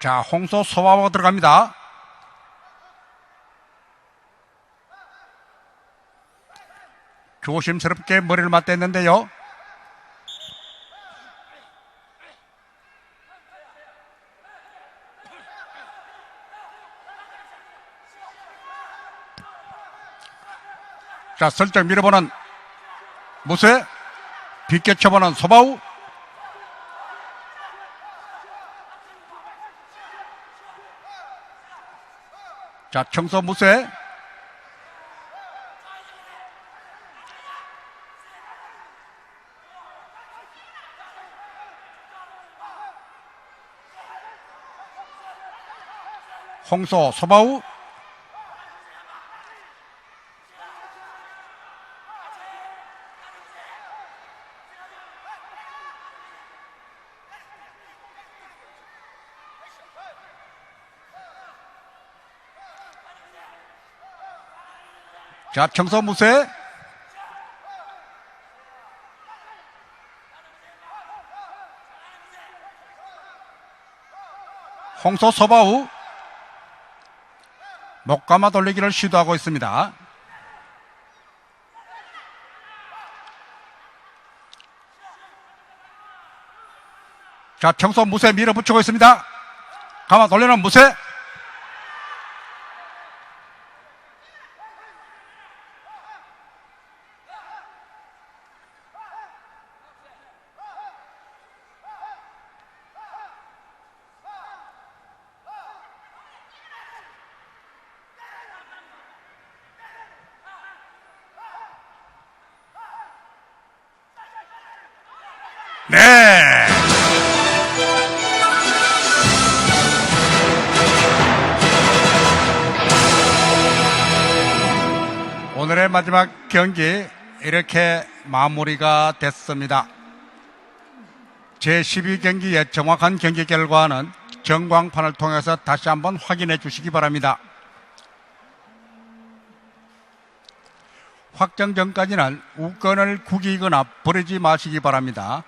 자, 홍소 소바가 들어갑니다. 조심스럽게 머리를 맞댔는데요. 자, 슬쩍 밀어보는 무쇠, 비껴쳐보는 소바우, 자, 청소 무쇠. 홍소 소바우. 자, 청소 무쇠. 홍소 소바우. 목감아 돌리기를 시도하고 있습니다. 자, 청소 무쇠 밀어붙이고 있습니다. 감아 돌리는 무쇠. 네. 오늘의 마지막 경기 이렇게 마무리가 됐습니다. 제12경기의 정확한 경기 결과는 전광판을 통해서 다시 한번 확인해 주시기 바랍니다. 확정 전까지는 우건을 구기거나 버리지 마시기 바랍니다.